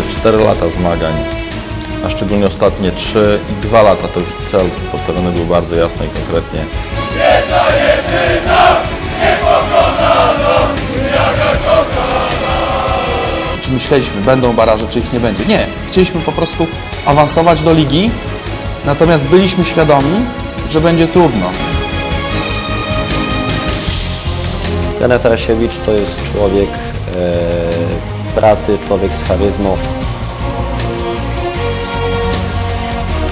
sumie 4 lata zmagań, a szczególnie ostatnie 3 i 2 lata to już cel postawiony był bardzo jasno i konkretnie. Czy myśleliśmy, będą baraże, czy ich nie będzie? Nie. Chcieliśmy po prostu awansować do ligi, natomiast byliśmy świadomi, że będzie trudno. Trener Tarasiewicz to jest człowiek e, pracy, człowiek z charyzmą.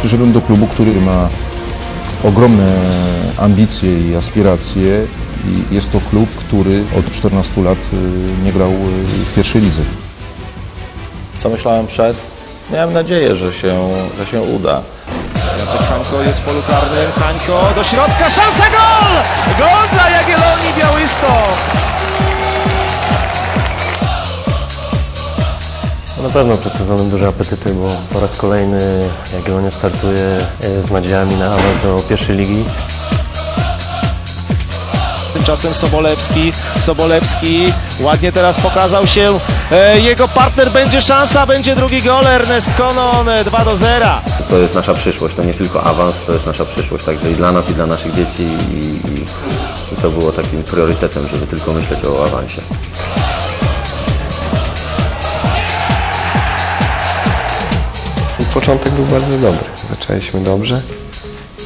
Przyszedłem do klubu, który ma ogromne ambicje i aspiracje i jest to klub, który od 14 lat y, nie grał y, w pierwszej lidze. Co myślałem przed? Miałem nadzieję, że się, że się uda. Jacek Hańko jest w polu karnym. Hańko do środka, szansa, gol! Gol dla Jagiellonii Białystok! Na pewno przed sezonem duże apetyty, bo po raz kolejny Jagiellonia startuje e, z nadziejami na awans do pierwszej ligi. Tymczasem Sobolewski, Sobolewski ładnie teraz pokazał się. E, jego partner będzie szansa, będzie drugi gol. Ernest Konon e, 2 do 0. To jest nasza przyszłość, to nie tylko awans, to jest nasza przyszłość, także i dla nas, i dla naszych dzieci i, i, i to było takim priorytetem, żeby tylko myśleć o awansie. Początek był bardzo dobry. Zaczęliśmy dobrze.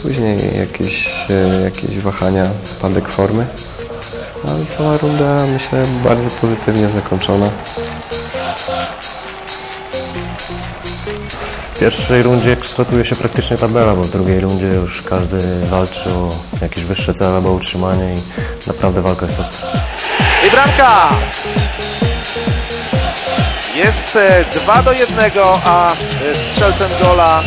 Później jakieś, e, jakieś wahania, spadek formy. Ale cała runda, myślę, bardzo pozytywnie zakończona. W pierwszej rundzie kształtuje się praktycznie tabela, bo w drugiej rundzie już każdy walczy o jakieś wyższe cele albo utrzymanie i naprawdę walka jest ostra. I bramka! Jest 2 do 1, a e, strzelcem gola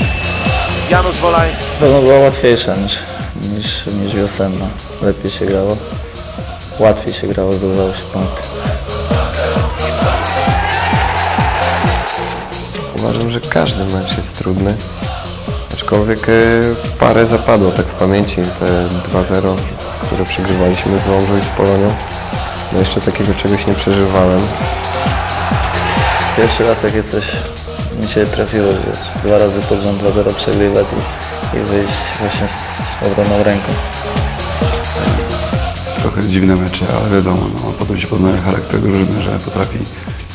Janusz Wolański. Pewno była łatwiejsza niż, niż, niż wiosenna. Lepiej się grało. Łatwiej się grało, zdobywało się punkty. Uważam, że każdy mecz jest trudny. Aczkolwiek e, parę zapadło tak w pamięci. Te 2-0, które przegrywaliśmy z Łomżą i z Polonią. No jeszcze takiego czegoś nie przeżywałem. Pierwszy raz takie coś mi się trafiło, wiesz, dwa razy pod rząd 2-0 przegrywać i, i wyjść właśnie z obroną ręką. trochę dziwne mecze, ale wiadomo, no, potem się poznaje charakter drużyny, że potrafi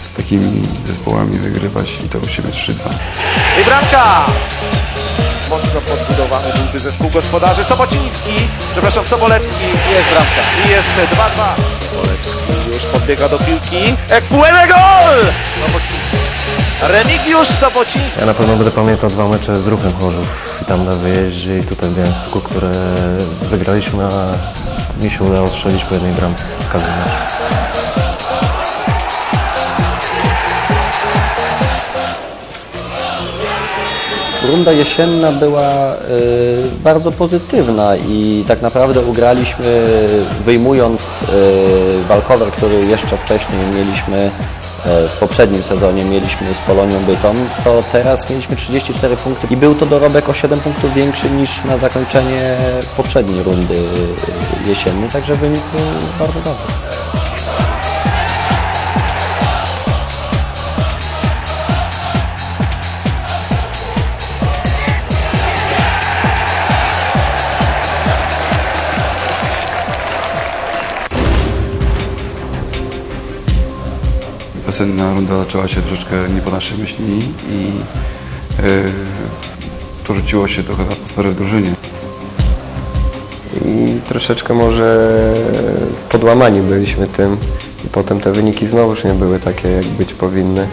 z takimi zespołami wygrywać i to u siebie 3-2. I bramka! Mocno podbudowany byłby zespół gospodarzy. Sobociński, przepraszam, Sobolewski. Jest bramka. I jest 2-2. Sobolewski już podbiega do piłki. Ekpuele gol! Sobociński. Remigiusz Sobociński. Ja na pewno będę pamiętał dwa mecze z Ruchem Chorzów tam na wyjeździe i tutaj w Białymstoku, które wygraliśmy, a mi się udało strzelić po jednej bramce w każdym meczu. Runda jesienna była y, bardzo pozytywna i tak naprawdę ugraliśmy wyjmując y, walkover, który jeszcze wcześniej mieliśmy y, w poprzednim sezonie mieliśmy z Polonią Bytom, to teraz mieliśmy 34 punkty i był to dorobek o 7 punktów większy niż na zakończenie poprzedniej rundy jesiennej, także wynik był bardzo dobry. Wiosenna runda zaczęła się troszeczkę nie po naszej myśli i yy, to rzuciło się trochę na atmosferę w drużynie. I troszeczkę może podłamani byliśmy tym. I potem te wyniki znowuż nie były takie, jak być powinny.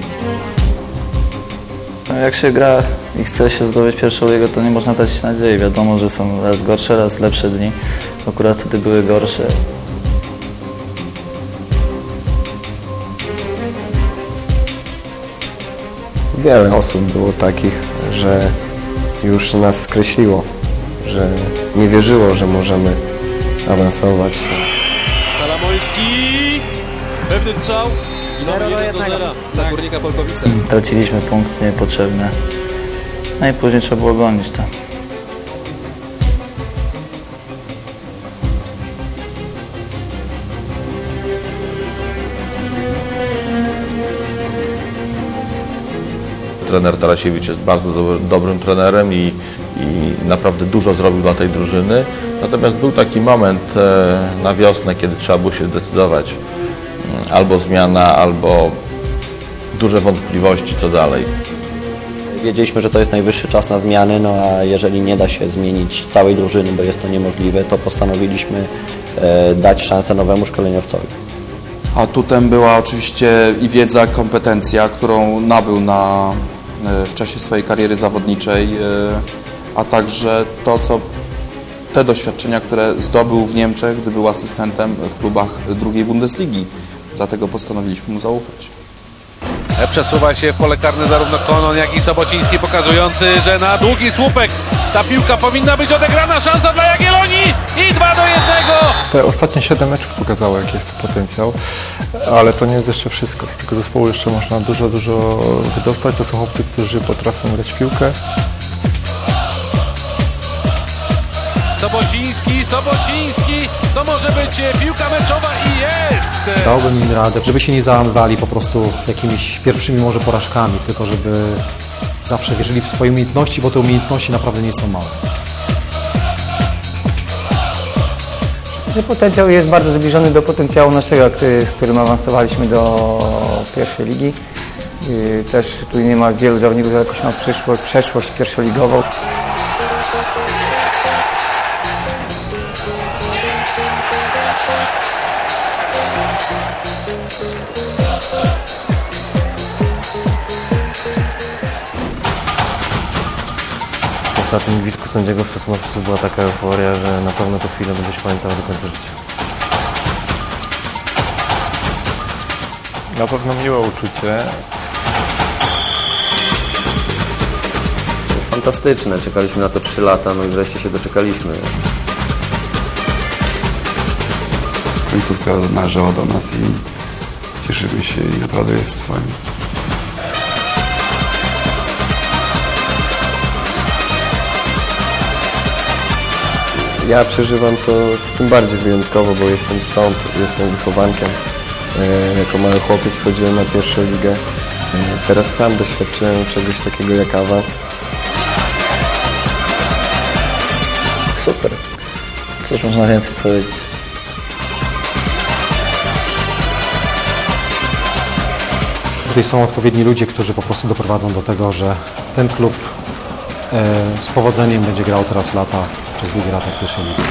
No, jak się gra i chce się zdobyć pierwszą ligę, to nie można tracić nadziei. Wiadomo, że są raz gorsze, raz lepsze dni. Akurat wtedy były gorsze. Wiele osób było takich, że już nas skreśliło, że nie wierzyło, że możemy awansować. Salamoński! Pewny strzał. I mamy 1 do 0 dla Górnika Polkowice. Traciliśmy punkt niepotrzebny. No i później trzeba było gonić to. Trener Tarasiewicz jest bardzo do, dobrym trenerem i, i naprawdę dużo zrobił dla tej drużyny. Natomiast był taki moment e, na wiosnę, kiedy trzeba było się zdecydować. Mm, Albo zmiana, albo duże wątpliwości, co dalej. Wiedzieliśmy, że to jest najwyższy czas na zmiany, no a jeżeli nie da się zmienić całej drużyny, bo jest to niemożliwe, to postanowiliśmy e, dać szansę nowemu szkoleniowcowi. Atutem była oczywiście i wiedza, kompetencja, którą nabył na, w czasie swojej kariery zawodniczej, e, a także to, co te doświadczenia, które zdobył w Niemczech, gdy był asystentem w klubach drugiej Bundesligi. Dlatego postanowiliśmy mu zaufać. E, Przesuwa się w pole karne zarówno Konon, jak i Sobociński, pokazujący, że na długi słupek ta piłka powinna być odegrana. Szansa dla Jagiellonii i 2 do 1. Te ostatnie 7 meczów pokazało, jaki jest potencjał, ale to nie jest jeszcze wszystko. Z tego zespołu jeszcze można dużo, dużo wydostać. To są chłopcy, którzy potrafią grać w piłkę. Sobociński, Sobociński, to może być e, piłka meczowa i jest! Dałbym im radę, żeby się nie załamywali po prostu jakimiś pierwszymi może porażkami, tylko żeby zawsze wierzyli w swoje umiejętności, bo te umiejętności naprawdę nie są małe. Że potencjał jest bardzo zbliżony do potencjału naszego, który- z którym awansowaliśmy do pierwszej ligi. Yy, Też tu nie ma wielu zawodników, jakoś ma przyszłość, przeszłość pierwszoligową. Ostatnim gwizdku sędziego w Sosnowcu była taka euforia, że na pewno tę chwilę będę się pamiętał do końca życia. Na pewno miłe uczucie. Fantastyczne, czekaliśmy na to 3 lata, no i wreszcie się doczekaliśmy. Końcówka należała do nas i cieszymy się i naprawdę jest fajnie. Ja przeżywam to tym bardziej wyjątkowo, bo jestem stąd, jestem wychowankiem. E, Jako mały chłopiec chodziłem na pierwszą ligę. E, Teraz sam doświadczyłem czegoś takiego jak awans. Super. Cóż można więcej powiedzieć? Tutaj są odpowiedni ludzie, którzy po prostu doprowadzą do tego, że ten klub e, z powodzeniem będzie grał teraz lata, przez długie lata w pierwszej lidze.